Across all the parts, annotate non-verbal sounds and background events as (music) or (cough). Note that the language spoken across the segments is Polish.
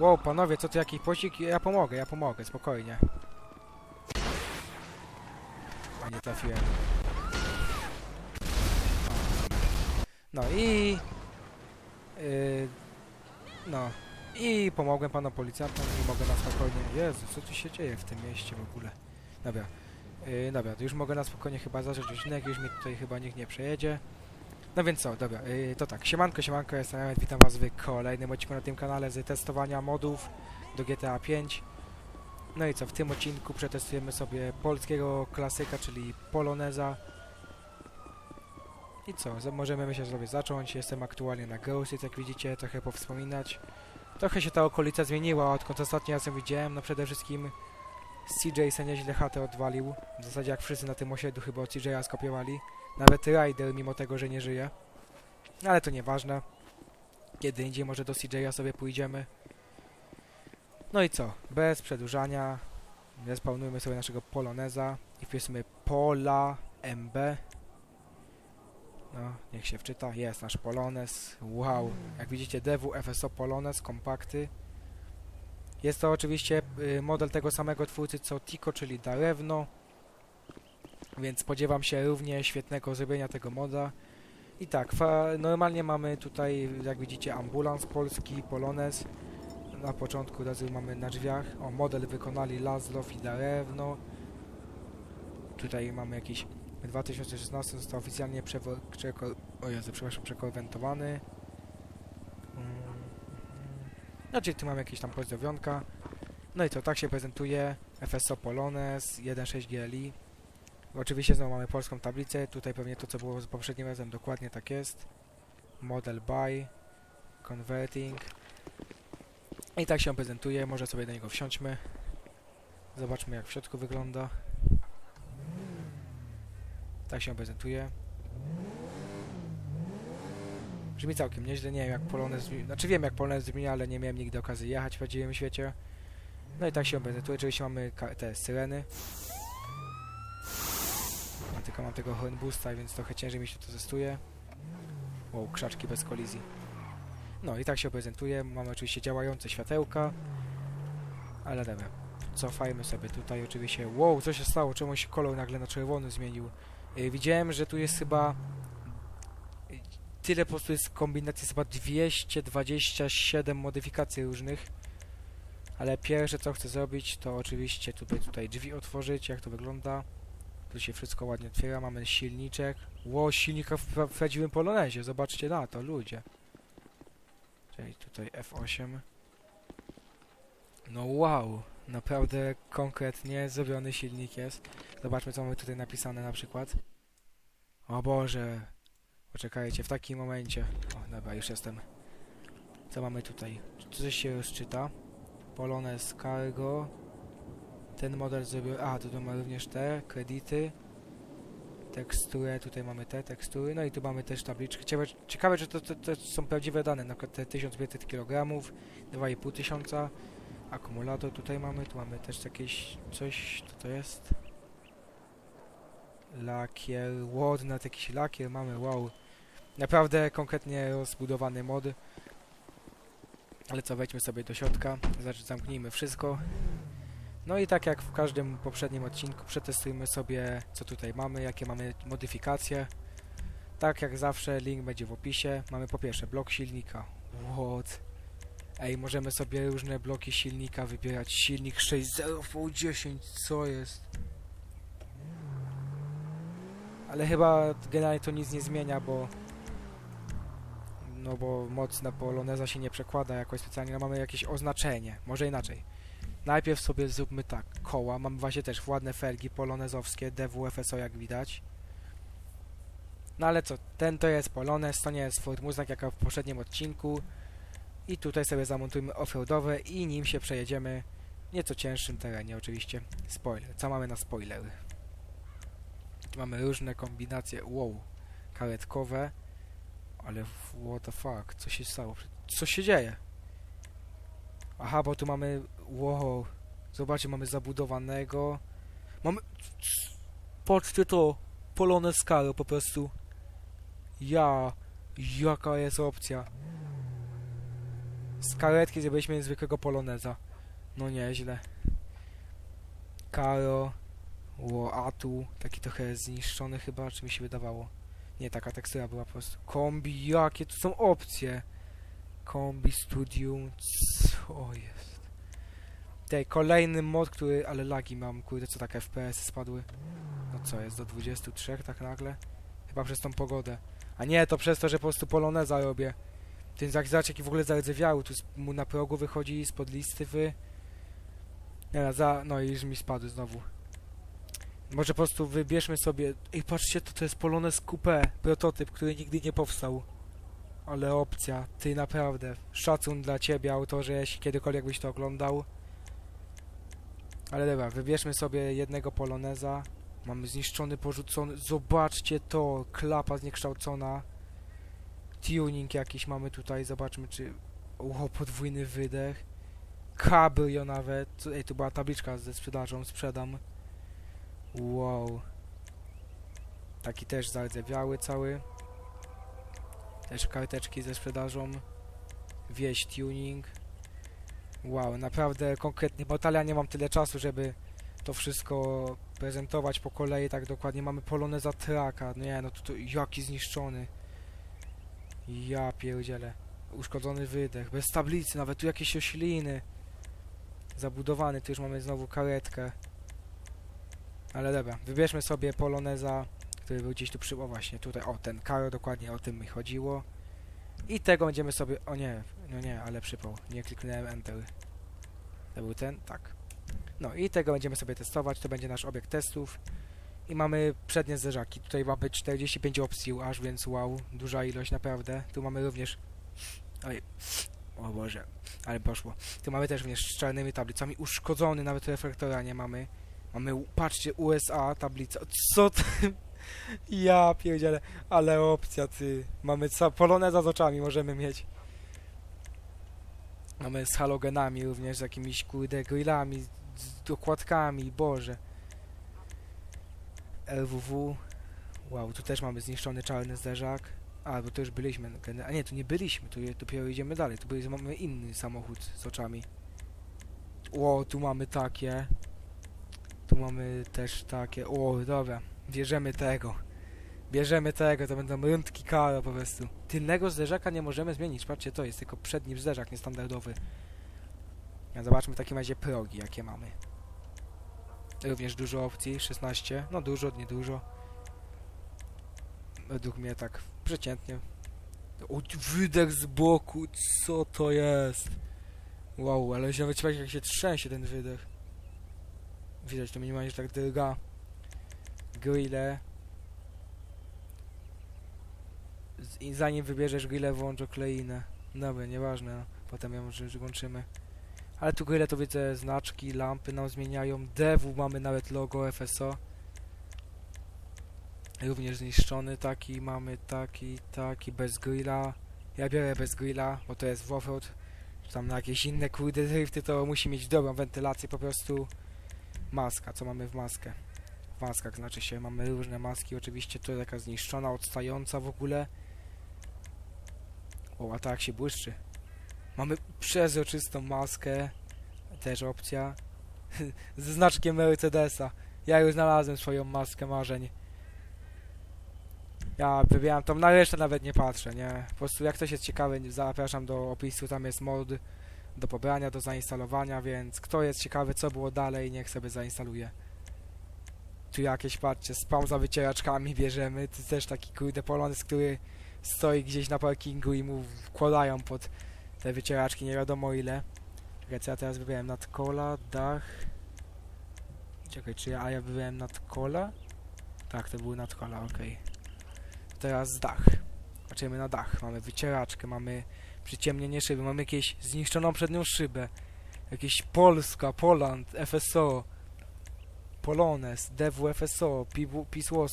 Wow, panowie, co tu jakiś pościg? Ja pomogę, ja pomogę, spokojnie. A nie trafiłem. No i... Yy, no. I pomogłem panu policjantom i mogę na spokojnie... Jezu, co tu się dzieje w tym mieście w ogóle? Dobra. Yy, dobra, to już mogę na spokojnie chyba zacząć odcinek, już mi tutaj chyba nikt nie przejedzie. No więc co, dobra, yy, to tak, siemanko, siemanko, jestem Emet, witam was w kolejnym odcinku na tym kanale z testowania modów do GTA 5. No i co, w tym odcinku przetestujemy sobie polskiego klasyka, czyli Poloneza. I co, możemy myślę sobie zacząć, jestem aktualnie na Ghosted, jak widzicie, trochę powspominać. Trochę się ta okolica zmieniła, odkąd ostatnio raz ją widziałem, no przede wszystkim CJ se nieźle chatę odwalił, w zasadzie jak wszyscy na tym osiedlu chyba od CJ'a skopiowali. Nawet Ryder, mimo tego, że nie żyje. Ale to nieważne. Kiedy indziej może do CJ'a sobie pójdziemy. No i co? Bez przedłużania zespawnujmy sobie naszego Poloneza i wpisujemy Pola MB. No, niech się wczyta. Jest nasz Polonez. Wow. Jak widzicie DW FSO Polonez, kompakty. Jest to oczywiście y, model tego samego twórcy co Tico, czyli Darewno. Więc spodziewam się równie świetnego zrobienia tego moda. I tak, normalnie mamy tutaj, jak widzicie, ambulans polski, Polonez. Na początku razu mamy na drzwiach. O, model wykonali Lazlow i Darewno. Tutaj mamy jakiś 2016 został oficjalnie przeko- o Jezu, przepraszam, przekonwentowany. Mm, Znaczy tu mamy jakieś tam pozdrowionka. No i co, tak się prezentuje FSO Polonez 1.6 GLI. Oczywiście znowu mamy polską tablicę, tutaj pewnie to co było z poprzednim razem dokładnie tak jest. Model buy, converting. I tak się on prezentuje, może sobie do niego wsiądźmy. Zobaczmy jak w środku wygląda. Tak się prezentuje. Brzmi całkiem nieźle, nie wiem jak Polonez znaczy wiem jak Polonez brzmi, ale nie miałem nigdy okazji jechać w prawdziwym świecie. No i tak się on prezentuje, oczywiście mamy te syreny. Ja tylko mam tego horn boosta, więc trochę ciężej mi się to testuje. Wow, krzaczki bez kolizji. No i tak się prezentuje. Mamy oczywiście działające światełka. Ale dobra. Cofajmy sobie tutaj oczywiście. Wow, co się stało? Czemu się kolor nagle na czerwony zmienił? Yy, widziałem, że tu jest chyba... Tyle po prostu jest kombinacji, jest chyba 227 modyfikacji różnych. Ale pierwsze co chcę zrobić to oczywiście tutaj, tutaj drzwi otworzyć, jak to wygląda. Tu się wszystko ładnie otwiera, mamy silniczek. Ło, silnika w prawdziwym polonezie, zobaczcie na to, ludzie. Czyli tutaj F8. No wow, naprawdę konkretnie zrobiony silnik jest. Zobaczmy co mamy tutaj napisane na przykład. O Boże, poczekajcie, w takim momencie. O, dobra, już jestem. Co mamy tutaj? Czy coś się rozczyta? Polonez Cargo. Ten model zrobił... A, tu mamy również te kredyty. Teksturę, tutaj mamy te tekstury. No i tu mamy też tabliczki. Ciekawe, ciekawe czy to, to, to są prawdziwe dane. Na przykład te 1500 kg, 2500. Akumulator tutaj mamy. Tu mamy też jakieś coś. Co to jest? Lakier. Ładny jakiś lakier mamy. Wow. Naprawdę konkretnie rozbudowany mod. Ale co, wejdźmy sobie do środka. Znaczy zamknijmy wszystko. No i tak jak w każdym poprzednim odcinku przetestujmy sobie co tutaj mamy, jakie mamy modyfikacje. Tak jak zawsze link będzie w opisie. Mamy po pierwsze blok silnika. What? Ej, możemy sobie różne bloki silnika wybierać. Silnik 6.0 V10, co jest? Ale chyba generalnie to nic nie zmienia, bo no bo moc na Poloneza się nie przekłada jakoś specjalnie, no mamy jakieś oznaczenie, może inaczej. Najpierw sobie zróbmy tak, koła, mamy właśnie też ładne felgi polonezowskie, DWFSO jak widać. No ale co, ten to jest Polonez, to nie jest Ford Mustang jak w poprzednim odcinku. I tutaj sobie zamontujmy offroadowe i nim się przejedziemy w nieco cięższym terenie oczywiście. Spoiler, co mamy na spoiler? Tu mamy różne kombinacje, wow, karetkowe. Ale what the fuck, co się stało? Co się dzieje? Aha, bo tu mamy... Wow. Zobaczcie, mamy zabudowanego. Mamy... Patrzcie to! Polonez Caro po prostu. Ja... Jaka jest opcja? z karetki zrobiliśmy zwykłego poloneza. No nieźle. Karo, Ło, Atu, taki trochę zniszczony chyba, czy mi się wydawało. Nie, taka tekstura była po prostu. Kombi, jakie tu są opcje? Kombi Studium, co jest? Tej, kolejny mod, który, ale lagi mam, kurde, co tak FPS spadły. No co jest, do 23 tak nagle? Chyba przez tą pogodę. A nie, to przez to, że po prostu poloneza robię. Ten zak zobacz, jaki w ogóle zardzewiały, tu mu na progu wychodzi, spod listy wy. Nie, za, no i już mi spadły znowu. Może po prostu wybierzmy sobie... Ej, patrzcie, to, to jest Polonez Coupé, prototyp, który nigdy nie powstał. Ale opcja, ty naprawdę. Szacun dla ciebie, autorze, jeśli kiedykolwiek byś to oglądał. Ale dobra, wybierzmy sobie jednego Poloneza. Mamy zniszczony, porzucony. Zobaczcie to, klapa zniekształcona. Tuning jakiś mamy tutaj, zobaczmy czy... Ło, podwójny wydech. Cabrio nawet. Ej, tu była tabliczka ze sprzedażą, sprzedam. Wow. Taki też zardzewiały cały. Też karteczki ze sprzedażą. Wieś tuning. Wow, naprawdę konkretnie, bo nie mam tyle czasu, żeby to wszystko prezentować po kolei tak dokładnie. Mamy Poloneza Traka, nie no to, to jaki zniszczony. Ja pierdzielę. Uszkodzony wydech, bez tablicy, nawet tu jakieś ośliny. Zabudowany, tu już mamy znowu karetkę. Ale dobra, wybierzmy sobie Poloneza, który był gdzieś tu przy... O właśnie, tutaj, o ten Karo, dokładnie o tym mi chodziło. I tego będziemy sobie... O nie, no nie, ale przypał. Nie kliknąłem Enter. To był ten? Tak. No i tego będziemy sobie testować, to będzie nasz obiekt testów. I mamy przednie zderzaki. Tutaj mamy 45 opcji aż, więc wow, duża ilość naprawdę. Tu mamy również... Oj, o Boże, ale poszło. Tu mamy też również z czarnymi tablicami. Uszkodzony, nawet reflektora nie mamy. Mamy, u- patrzcie, USA tablica. Co ty? (laughs) Ja pierdzielę, ale opcja ty. Mamy ca- poloneza z oczami możemy mieć. Mamy z halogenami również, z jakimiś kurde grillami, z- dokładkami, boże. LWW. Wow, tu też mamy zniszczony czarny zderzak. A, bo to już byliśmy. A nie, tu nie byliśmy, tu dopiero idziemy dalej. Tu byli- mamy inny samochód z oczami. Ło, tu mamy takie. Tu mamy też takie. O, dobra. Bierzemy tego. Bierzemy tego, to będą rundki karo po prostu. Tylnego zderzaka nie możemy zmienić. Patrzcie, to jest tylko przedni zderzak niestandardowy. Ja zobaczmy w takim razie progi, jakie mamy. Również dużo opcji, 16. No dużo, niedużo. Według mnie tak przeciętnie. O, wydech z boku, co to jest? Wow, ale się nawet jak się trzęsie ten wydech. Widać to minimalnie, że tak drga. Grille. Zanim wybierzesz grille, włącz okleinę. Dobra, nieważne, no. potem ją włączymy. Ale tu grille to widzę znaczki, lampy nam zmieniają. Devu mamy nawet logo FSO. Również zniszczony taki, mamy taki, taki, bez grilla. Ja biorę bez grilla, bo to jest w tam na jakieś inne kurde drifty to musi mieć dobrą wentylację po prostu. Maska, co mamy w maskę? W maskach znaczy się, mamy różne maski, oczywiście to taka zniszczona, odstająca w ogóle. O, a tak się błyszczy. Mamy przezroczystą maskę, też opcja. (laughs) Ze znaczkiem Mercedesa. Ja już znalazłem swoją maskę marzeń. Ja wybieram tą, na resztę nawet nie patrzę, nie? Po prostu jak ktoś jest ciekawy, zapraszam do opisu, tam jest mod do pobrania, do zainstalowania, więc kto jest ciekawy, co było dalej, niech sobie zainstaluje. Tu jakieś, patrzcie, spam za wycieraczkami bierzemy, to też taki kurde polonez, który stoi gdzieś na parkingu i mu wkładają pod te wycieraczki, nie wiadomo ile. Czekaj, ja teraz wybrałem? Nadkola, dach... Czekaj, czy ja, a ja wybrałem nadkola? Tak, to były nadkola, okej. Teraz dach. Patrzymy na dach. Mamy wycieraczkę, mamy przyciemnienie szyby, mamy jakieś zniszczoną przednią szybę. Jakieś Polska, Poland, FSO, Polones, Devu FSO, Peace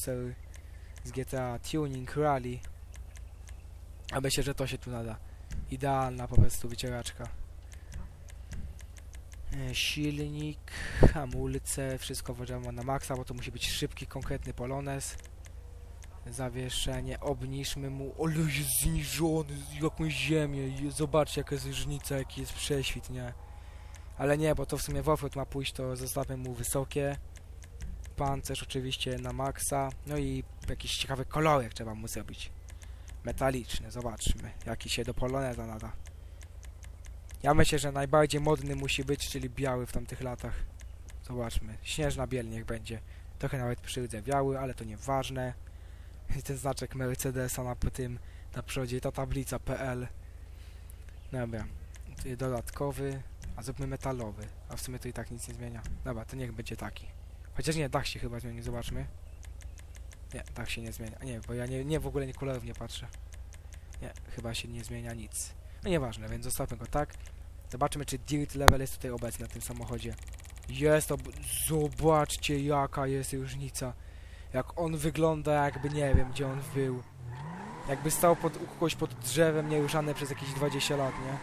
z GTA, Tuning, Rally. A myślę, że to się tu nada. Idealna po prostu wycieraczka. E, Silnik, hamulce, wszystko włożymy na maksa, bo to musi być szybki, konkretny Polones. Zawieszenie, obniżmy mu. Ale jest zniżony, jakąś ziemię. Je- Zobaczcie jaka jest różnica, jaki jest prześwit, nie? Ale nie, bo to w sumie w ma pójść, to zostawmy mu wysokie. Pancerz oczywiście na maksa. No i jakiś ciekawy kolorek trzeba mu zrobić. Metaliczny, zobaczmy, jaki się do Poloneza nada. Ja myślę, że najbardziej modny musi być, czyli biały w tamtych latach. Zobaczmy, śnieżna biel niech będzie. Trochę nawet przydzewiały, ale to nieważne. (laughs) Ten znaczek Mercedesa na tym, na przodzie, ta tablica PL. Dobra, Tu dodatkowy, a zróbmy metalowy, a w sumie to i tak nic nie zmienia. Dobra, to niech będzie taki. Chociaż nie, dach się chyba zmieni, zobaczmy. Nie, dach się nie zmienia. Nie, bo ja nie, nie w ogóle nie kolorów nie patrzę. Nie, chyba się nie zmienia nic. No nieważne, więc zostawmy go tak. Zobaczmy, czy dirt level jest tutaj obecny na tym samochodzie. Jest to... Zobaczcie, jaka jest różnica. Jak on wygląda, jakby nie wiem, gdzie on był. Jakby stał pod, u kogoś pod drzewem nieruszany przez jakieś 20 lat, nie?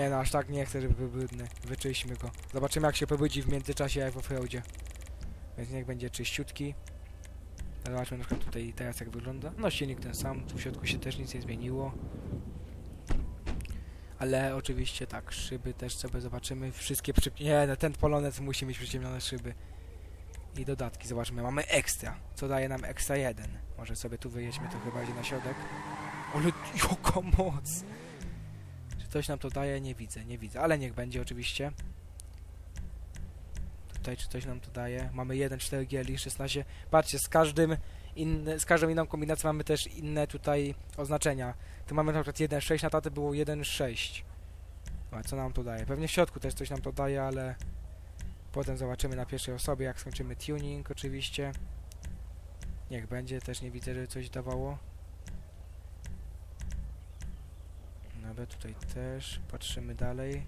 Nie no, aż tak nie chcę, żeby był brudny. Wyczyśćmy go. Zobaczymy, jak się pobudzi w międzyczasie jak w offroadzie. Więc niech będzie czyściutki. Zobaczmy na przykład tutaj teraz jak wygląda. No silnik ten sam, tu w środku się też nic nie zmieniło. Ale oczywiście tak, szyby też sobie zobaczymy. Wszystkie przy... Nie, no ten polonez musi mieć przyciemnione szyby. I dodatki, zobaczmy, mamy ekstra. Co daje nam ekstra 1? Może sobie tu wyjedźmy, to chyba idzie na środek. Ale jaka moc! Czy coś nam to daje? Nie widzę, nie widzę. Ale niech będzie oczywiście. Tutaj czy coś nam to daje? Mamy 1, 4 GLI, 16. Patrzcie, z każdym inny, z każdą inną kombinacją mamy też inne tutaj oznaczenia. Tu mamy na przykład 1.6, na tatę było 1.6. A co nam to daje? Pewnie w środku też coś nam to daje, ale potem zobaczymy na pierwszej osobie, jak skończymy tuning oczywiście. Niech będzie, też nie widzę, żeby coś dawało. Dobra, tutaj też. Patrzymy dalej.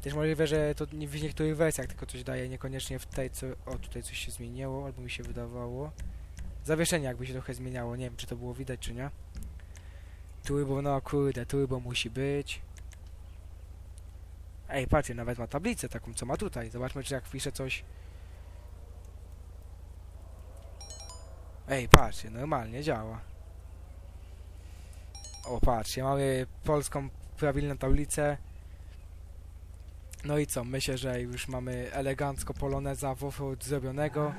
Też możliwe, że to nie w niektórych wersjach tylko coś daje, niekoniecznie w tej, co... O, tutaj coś się zmieniło, albo mi się wydawało. Zawieszenie jakby się trochę zmieniało, nie wiem, czy to było widać, czy nie. Turbo, no kurde, turbo musi być. Ej, patrzcie, nawet ma tablicę taką, co ma tutaj. Zobaczmy, czy jak pisze coś... Ej, patrzcie, normalnie działa. O, patrzcie, mamy polską prawilną tablicę. No i co, myślę, że już mamy elegancko poloneza w offroad zrobionego.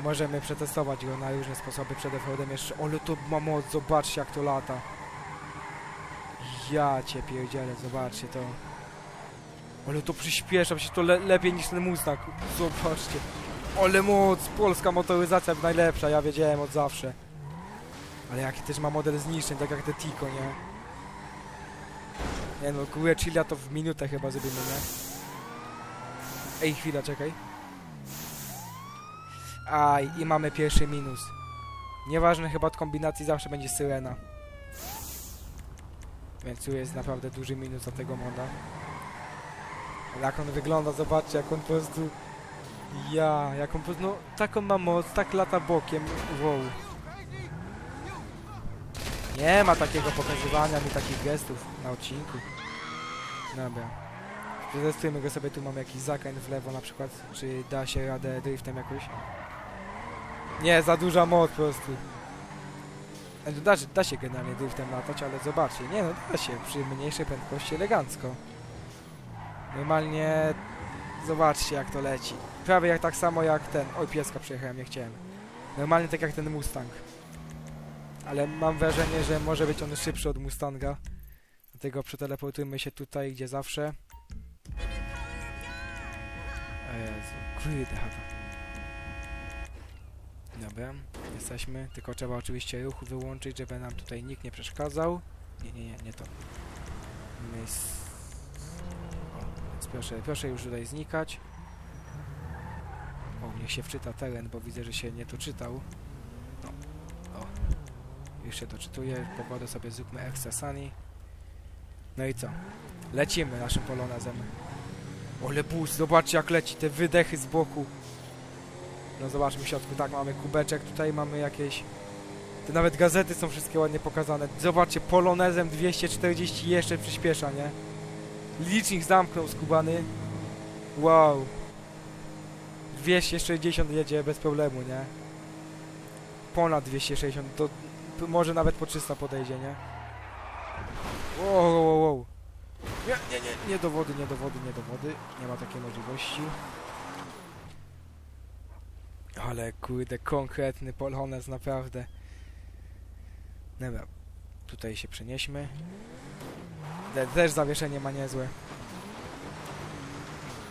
I możemy przetestować go na różne sposoby przed offroadem jeszcze. Ale to ma moc, zobaczcie jak to lata. Ja cię pierdzielę, zobaczcie to. Ale to przyspiesza, przecież to le lepiej niż ten Mustang. Zobaczcie. Ale moc, polska motoryzacja najlepsza, ja wiedziałem od zawsze. Ale jaki też ma model zniszczeń, tak jak te Tico, nie? Nie no, górę chilla to w minutę chyba zrobimy, nie? Ej, chwila, czekaj. Aj, i mamy pierwszy minus. Nieważne, chyba od kombinacji zawsze będzie syrena. Więc tu jest naprawdę duży minus do tego moda. Jak on wygląda, zobaczcie, jak on po prostu... Ja, jak on po prostu... No, taką ma moc, tak lata bokiem. Wow. Nie ma takiego pokazywania mi takich gestów na odcinku. Dobra. Przetestujmy go sobie, tu mamy jakiś zakręt w lewo na przykład, czy da się radę driftem jakoś. Nie, za duża moc po prostu. E, Da, da się generalnie driftem latać, ale zobaczcie, nie no, da się, przy mniejszej prędkości elegancko. Normalnie, zobaczcie jak to leci. Prawie jak tak samo jak ten, oj pieska przejechałem, nie chciałem. Normalnie tak jak ten Mustang. Ale mam wrażenie, że może być on szybszy od Mustanga. Dlatego przeteleportujmy się tutaj, gdzie zawsze. O Jezu, kurde. Dobra, jesteśmy. Tylko trzeba oczywiście ruch wyłączyć, żeby nam tutaj nikt nie przeszkadzał. Nie, nie, nie, nie to. Mys... Proszę, proszę już tutaj znikać. O, niech się wczyta teren, bo widzę, że się nie doczytał. No, o. Już się doczytuje. Pogodę sobie zróbmy extra sunny. No i co? Lecimy naszym polonezem. Ole bus, zobaczcie jak leci, te wydechy z boku. No zobaczmy w środku, tak, mamy kubeczek, tutaj mamy jakieś... Te nawet gazety są wszystkie ładnie pokazane. Zobaczcie, polonezem 240 jeszcze przyspiesza, nie? Licznik zamknął skubany. Wow. 260 jedzie bez problemu, nie? ponad 260, to może nawet po 300 podejdzie, nie? Wow, wow, wow. Nie, nie, nie, nie do wody, nie do wody, nie do wody. Nie ma takiej możliwości. Ale kurde, konkretny Polonez, naprawdę. Dobra, tutaj się przenieśmy. Te- Też zawieszenie ma niezłe.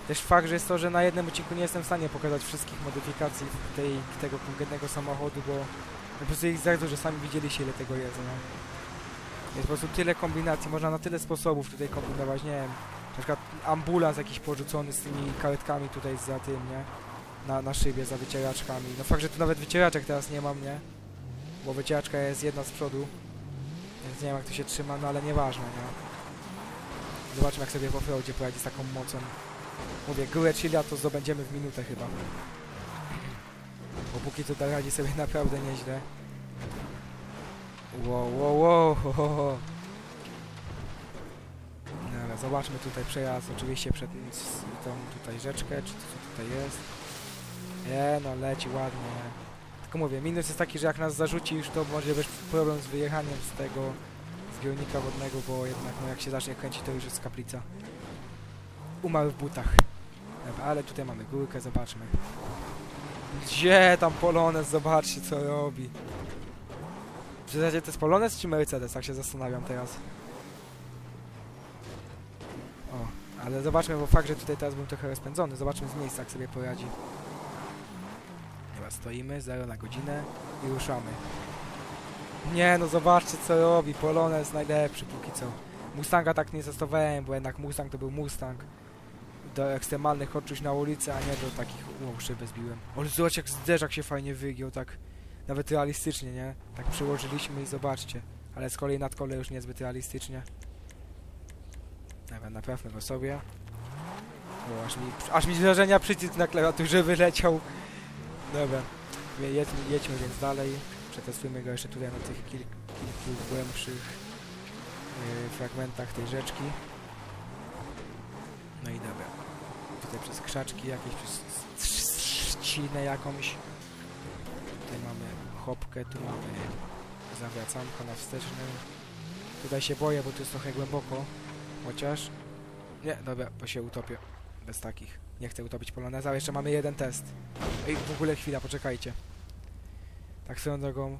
Też fakt, że jest to, że na jednym odcinku nie jestem w stanie pokazać wszystkich modyfikacji tej, tego konkretnego samochodu, bo po prostu ich za dużo, sami widzieliście ile tego jest, no. Jest po prostu tyle kombinacji, można na tyle sposobów tutaj kombinować, nie wiem, na przykład ambulans jakiś porzucony z tymi karetkami tutaj za tym, nie? Na, na szybie, za wycieraczkami. No fakt, że tu nawet wycieraczek teraz nie mam, nie? Bo wycieraczka jest jedna z przodu, więc nie wiem jak to się trzyma, no ale nieważne, nie? Zobaczmy jak sobie w offroadzie poradzi z taką mocą. Mówię, górę Chilia to zdobędziemy w minutę chyba. Bo póki to radzi sobie naprawdę nieźle. Wow, wow, wow, ho, ho, ho. Dobra, zobaczmy tutaj przejazd, oczywiście przed tą tutaj rzeczkę, czy to co tutaj jest. Nie, no leci ładnie. Tylko mówię, minus jest taki, że jak nas zarzuci już to może być problem z wyjechaniem z tego zbiornika wodnego, bo jednak no jak się zacznie kręcić to już jest kaplica. Umarł w butach. Dobra, ale tutaj mamy górkę, zobaczmy. Gdzie tam Polonez? Zobaczcie co robi. W zasadzie to jest Polonez czy Mercedes? Tak się zastanawiam teraz. O, ale zobaczmy, bo fakt, że tutaj teraz był trochę rozpędzony. Zobaczmy z miejsca, jak sobie poradzi. Dobra, stoimy, 0 na godzinę i ruszamy. Nie no, zobaczcie co robi. Polonez najlepszy póki co. Mustanga tak nie testowałem, bo jednak Mustang to był Mustang. Do ekstremalnych odczuć na ulicy, a nie do takich... Wow, szybę zbiłem. Ale jak zderzak się fajnie wygiął, tak... Nawet realistycznie, nie? Tak przyłożyliśmy i zobaczcie. Ale z kolei nad kole już niezbyt realistycznie. Dobra, naprawmy go sobie. O, aż mi, aż mi z wrażenia przycisk na klawiaturze wyleciał. Dobra, jedźmy, jedźmy więc dalej. Przetestujmy go jeszcze tutaj na tych kil, kilku głębszych yy, fragmentach tej rzeczki. No i dobra. Tutaj przez krzaczki jakieś, przez trzcinę jakąś. Tutaj mamy chopkę, tu mamy zawracanko na wstecznym. Tutaj się boję, bo tu jest trochę głęboko. Chociaż... Nie, dobra, bo się utopię. Bez takich. Nie chcę utopić poloneza, ale jeszcze mamy jeden test. Ej, w ogóle chwila, poczekajcie. Tak swoją drogą.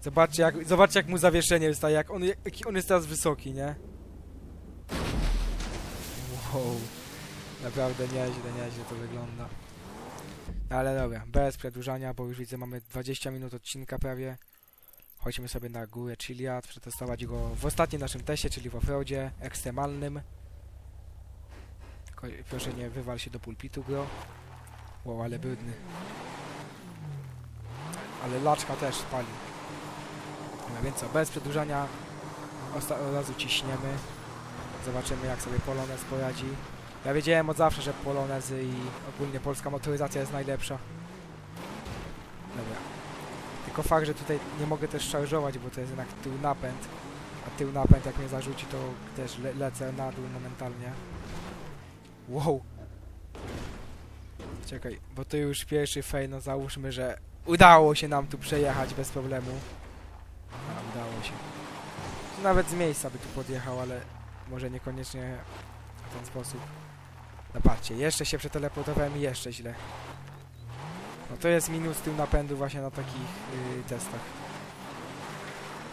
Zobaczcie jak, zobaczcie jak mu zawieszenie wystaje, jak on, on jest teraz wysoki, nie? Wow. Naprawdę nieźle, nieźle to wygląda. No ale dobra, bez przedłużania, bo już widzę mamy 20 minut odcinka prawie. Chodźmy sobie na górę Chiliad, przetestować go w ostatnim naszym teście, czyli w offroadzie ekstremalnym. Proszę nie wywal się do pulpitu go. Wow, ale brudny. Ale laczka też pali. No więc co, bez przedłużania od razu ciśniemy. Zobaczymy jak sobie Polonez poradzi. Ja wiedziałem od zawsze, że Polonezy i ogólnie polska motoryzacja jest najlepsza. Dobra. Tylko fakt, że tutaj nie mogę też szarżować, bo to jest jednak tył napęd. A tył napęd jak mnie zarzuci, to też le lecę na dół momentalnie. Wow. Czekaj, bo to już pierwszy fej, no załóżmy, że udało się nam tu przejechać bez problemu. A, udało się. Nawet z miejsca by tu podjechał, ale może niekoniecznie w ten sposób. No patrzcie, jeszcze się przeteleportowałem i jeszcze źle. No to jest minus tył napędu właśnie na takich yy, testach.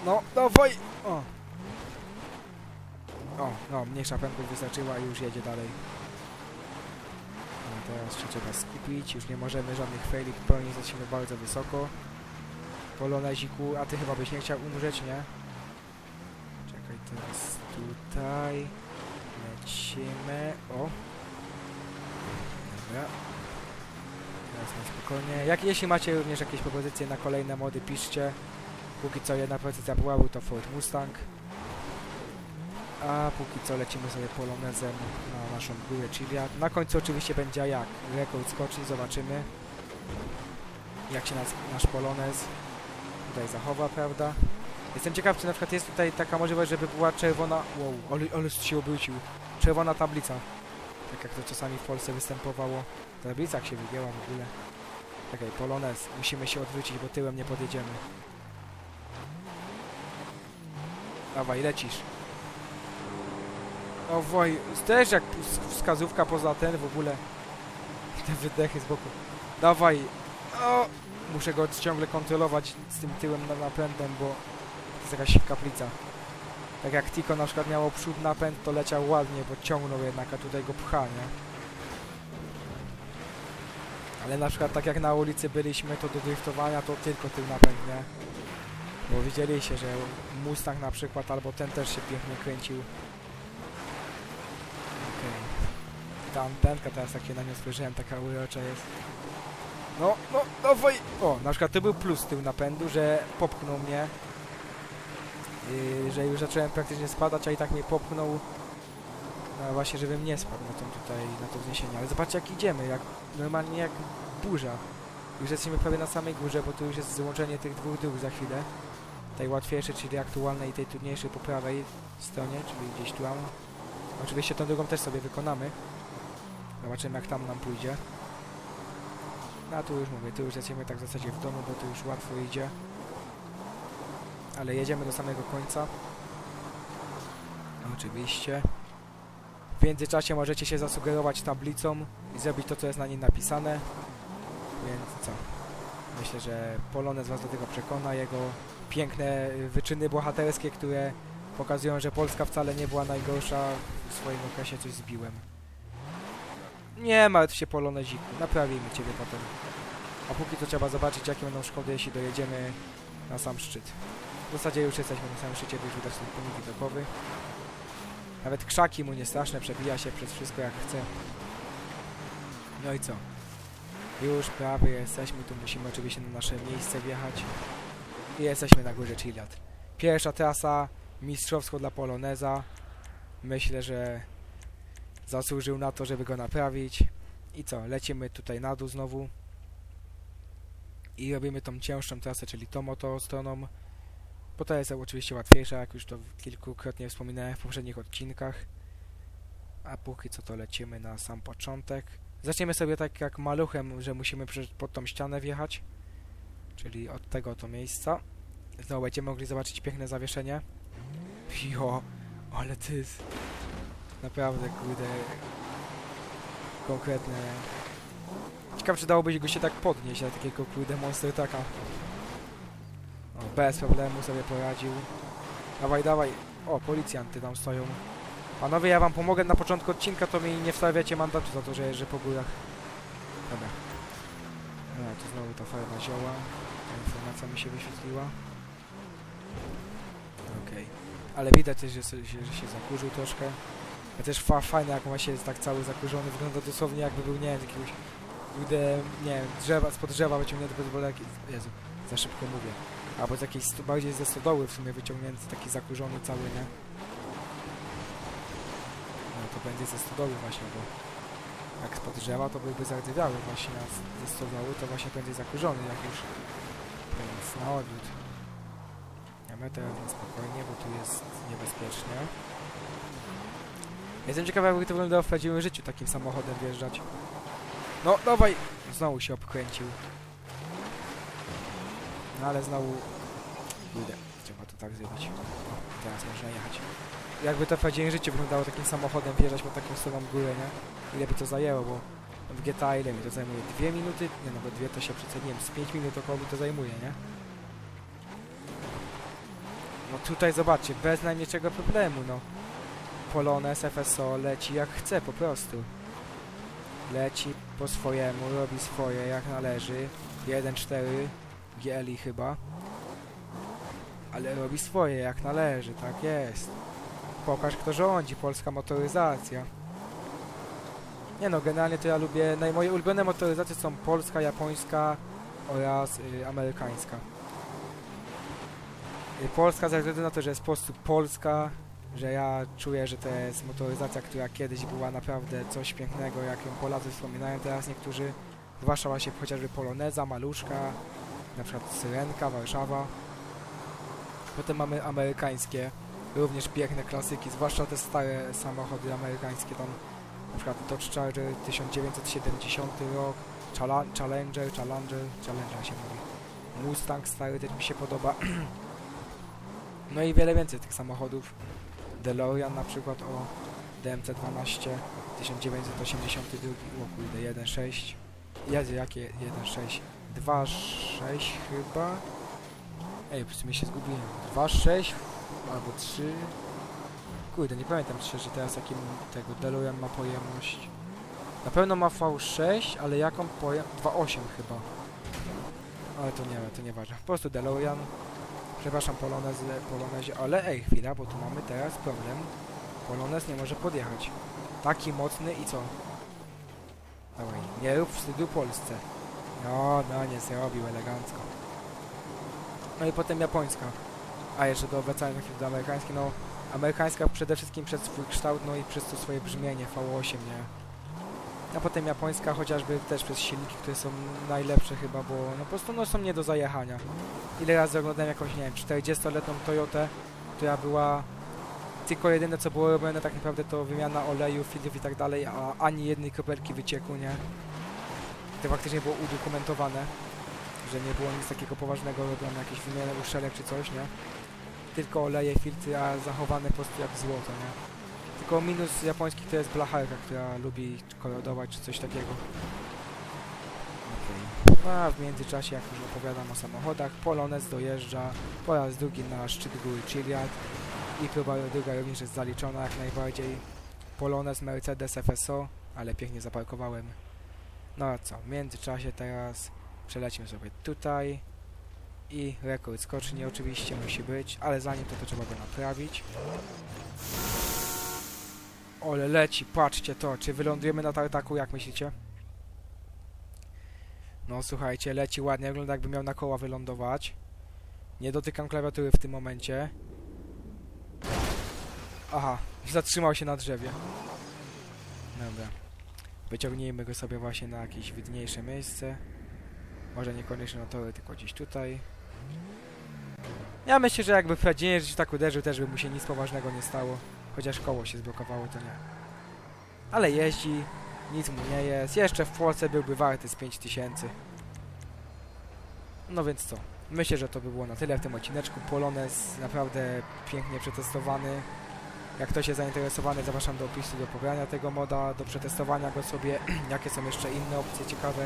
No, dawaj! O! O, no, mniejsza prędkość wystarczyła i już jedzie dalej. Teraz się trzeba skupić, już nie możemy żadnych faili popełnić, lecimy bardzo wysoko. Poloneziku, a ty chyba byś nie chciał umrzeć, nie? Czekaj, teraz tutaj. Lecimy. O! Dobra. Teraz na spokojnie. Jak, jeśli macie również jakieś propozycje na kolejne mody, piszcie. Póki co jedna propozycja była, był to Ford Mustang. A póki co lecimy sobie polonezem na naszą górę Chiliad. Na końcu oczywiście będzie jak rekord skoczni, zobaczymy jak się nas, nasz polonez tutaj zachowa, prawda? Jestem ciekaw, czy na przykład jest tutaj taka możliwość, żeby była czerwona... Wow, ale, ale się obrócił. Czerwona tablica. Tak jak to czasami w Polsce występowało. Tablica jak się wygięła w ogóle. Czekaj, Polonez. Musimy się odwrócić, bo tyłem nie podjedziemy. Dawaj, lecisz. O woj, też jak ws- wskazówka poza ten w ogóle. Te wydechy z boku. Dawaj. O! Muszę go ciągle kontrolować z tym tyłem na napędem, bo to jest jakaś kaplica. Tak jak Tiko na przykład miało przód napęd, to leciał ładnie, bo ciągnął jednak, a tutaj go pcha, nie? Ale na przykład tak jak na ulicy byliśmy, to do driftowania to tylko tył napęd, nie? Bo widzieliście, że Mustang na przykład, albo ten też się pięknie kręcił. Okej. Ta antenka teraz takie na nią spojrzałem, taka urocza jest. No, no, dawaj! O, na przykład to był plus tył napędu, że popchnął mnie. Yy, że już zacząłem praktycznie spadać, a i tak mnie popchnął. No właśnie, żebym nie spadł na tą tutaj, na to wzniesienie. Ale zobaczcie jak idziemy, jak normalnie jak burza. Już jesteśmy prawie na samej górze, bo tu już jest złączenie tych dwóch dróg za chwilę. Tej łatwiejszej, czyli aktualnej i tej trudniejszej po prawej stronie, czyli gdzieś tu. Oczywiście tą drugą też sobie wykonamy. Zobaczymy jak tam nam pójdzie. No a tu już mówię, tu już jesteśmy tak w zasadzie w domu, bo tu już łatwo idzie. Ale jedziemy do samego końca. Oczywiście. W międzyczasie możecie się zasugerować tablicą i zrobić to, co jest na niej napisane. Więc co? Myślę, że Polonez Was do tego przekona. Jego piękne wyczyny bohaterskie, które pokazują, że Polska wcale nie była najgorsza. W swoim okresie coś zbiłem. Nie martw się Poloneziku, naprawimy Ciebie potem. A póki co trzeba zobaczyć, jakie będą szkody, jeśli dojedziemy na sam szczyt. W zasadzie już jesteśmy na samym szczycie, już widać ten pomnik widokowy. Nawet krzaki mu nie straszne, przebija się przez wszystko jak chce. No i co? Już prawie jesteśmy, tu musimy oczywiście na nasze miejsce wjechać. I jesteśmy na górze Chiliad. Pierwsza trasa, mistrzowsko dla Poloneza. Myślę, że zasłużył na to, żeby go naprawić. I co? Lecimy tutaj na dół znowu. I robimy tą cięższą trasę, czyli tą oto stroną. Bo to jest oczywiście łatwiejsza, jak już to kilkukrotnie wspominałem w poprzednich odcinkach. A póki co to lecimy na sam początek. Zaczniemy sobie tak jak maluchem, że musimy pod tą ścianę wjechać. Czyli od tego to miejsca. Znowu będziemy mogli zobaczyć piękne zawieszenie. Jo, ale ty naprawdę kurde konkretne. Ciekawe czy dałoby go się tak podnieść, ale takiego kurde monster taka. Bez problemu sobie poradził. Dawaj, dawaj. O, policjanty tam stoją. Panowie, ja wam pomogę na początku odcinka, to mi nie wstawiacie mandatu za to, że jeżdżę po górach. Dobra. No, to znowu ta farba zioła. Ta informacja mi się wyświetliła. Okej. Ale widać też, że się zakurzył troszkę. Też fa fajne, jak właśnie jest tak cały zakurzony. Wygląda dosłownie jakby był, nie wiem, z jakiegoś... Kurde, nie wiem, drzewa, spod drzewa wyciągnięty, wolę jakiś... Jezu, za szybko mówię. Albo z jakiejś, bardziej ze stodoły w sumie wyciągnięty, taki zakurzony cały, nie? No to będzie ze stodoły właśnie, bo jak spod drzewa to byłby zardzewiały właśnie, a ze stodoły to właśnie będzie zakurzony jak już. Więc na odwrót. Ja na spokojnie, bo tu jest niebezpiecznie. Jestem ciekawy, jakby to wyglądało w prawdziwym życiu takim samochodem wjeżdżać. No, dawaj! Znowu się obkręcił. No ale znowu... Kurde, trzeba to tak zrobić. O, teraz można jechać. Jakby to w prawdziwym życiu wyglądało takim samochodem wjeżdżać po taką samą górę, nie? Ile by to zajęło, bo w GTA ile mi to zajmuje? Dwie minuty? Nie no, bo dwie to się przeceniłem. Z pięć minut około mi to zajmuje, nie? No tutaj zobaczcie, bez najmniejszego problemu, no. Polonez FSO leci jak chce po prostu. Leci po swojemu, robi swoje jak należy. 1.4 GLI chyba. Ale robi swoje jak należy, tak jest. Pokaż kto rządzi, polska motoryzacja. Nie no, generalnie to ja lubię, naj, moje ulubione motoryzacje są polska, japońska oraz y, amerykańska. Y, Polska ze względu na to, że jest po prostu polska, że ja czuję, że to jest motoryzacja, która kiedyś była naprawdę coś pięknego, jak ją Polacy wspominają teraz niektórzy. Zwłaszcza właśnie chociażby Poloneza, Maluszka, na przykład Syrenka, Warszawa. Potem mamy amerykańskie, również piękne klasyki, zwłaszcza te stare samochody amerykańskie, tam Na przykład Dodge Charger 1970 rok, Challenger, Challenger, Challenger się mówi. Mustang stary też mi się podoba. (clears throat) no i wiele więcej tych samochodów. DeLorean na przykład o DMC-12 1982, o kurde, 1.6. Jezu, jakie 1.6? 2.6 chyba? Ej, w sumie się zgubiłem. 2.6 albo 3. Kurde, nie pamiętam szczerze teraz jakim tego DeLorean ma pojemność. Na pewno ma V6, ale jaką pojem... 2.8 chyba. Ale to nie to nieważne. Po prostu DeLorean. Przepraszam, Polonez, Polonezie, ale ej, chwila, bo tu mamy teraz problem. Polonez nie może podjechać. Taki mocny i co? Dawaj, nie rób wstydu Polsce. No, no, nie zrobił elegancko. No i potem japońska. A jeszcze do wracając do amerykańskiej, no amerykańska przede wszystkim przez swój kształt, no i przez to swoje brzmienie V8, nie? A potem japońska chociażby też przez silniki, które są najlepsze chyba, bo no po prostu no, są nie do zajechania. Ile razy oglądałem jakąś, nie wiem, 40-letnią Toyotę, która była tylko jedyne co było robione tak naprawdę to wymiana oleju, filtrów i tak dalej, a ani jednej kropelki wycieku, nie? To faktycznie było udokumentowane, że nie było nic takiego poważnego robione, jakieś wymiany uszczelek czy coś, nie? Tylko oleje, filtry, a zachowane po prostu jak złoto, nie? Tylko minus japoński to jest blacharka, która lubi korodować czy coś takiego. A w międzyczasie, jak już opowiadam o samochodach, Polonez dojeżdża po raz drugi na szczyt góry Chiliad i próba druga również jest zaliczona jak najbardziej. Polonez Mercedes FSO, ale pięknie zaparkowałem. No a co, w międzyczasie teraz przelecimy sobie tutaj i rekord skoczni oczywiście musi być, ale zanim to, to trzeba go naprawić. Ole leci, patrzcie to, czy wylądujemy na tartaku, jak myślicie? No słuchajcie, leci ładnie, wygląda jakby miał na koła wylądować. Nie dotykam klawiatury w tym momencie. Aha, zatrzymał się na drzewie. Dobra. Wyciągnijmy go sobie właśnie na jakieś widniejsze miejsce. Może niekoniecznie na tory, tylko gdzieś tutaj. Ja myślę, że jakby Fradzienie że tak uderzył, też by mu się nic poważnego nie stało. Chociaż koło się zblokowało, to nie. Ale jeździ, nic mu nie jest. Jeszcze w Polsce byłby warty z 5000. No więc co? Myślę, że to by było na tyle w tym odcineczku. Polonez naprawdę pięknie przetestowany. Jak ktoś jest zainteresowany, zapraszam do opisu do pobrania tego moda, do przetestowania go sobie. (clears throat) Jakie są jeszcze inne opcje ciekawe.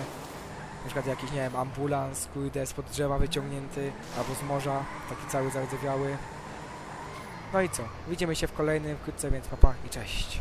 Na przykład jakiś, nie wiem, ambulans, kurde, spod drzewa wyciągnięty, albo z morza, taki cały zardzewiały. No i co? Widzimy się w kolejnym wkrótce, więc papa i cześć.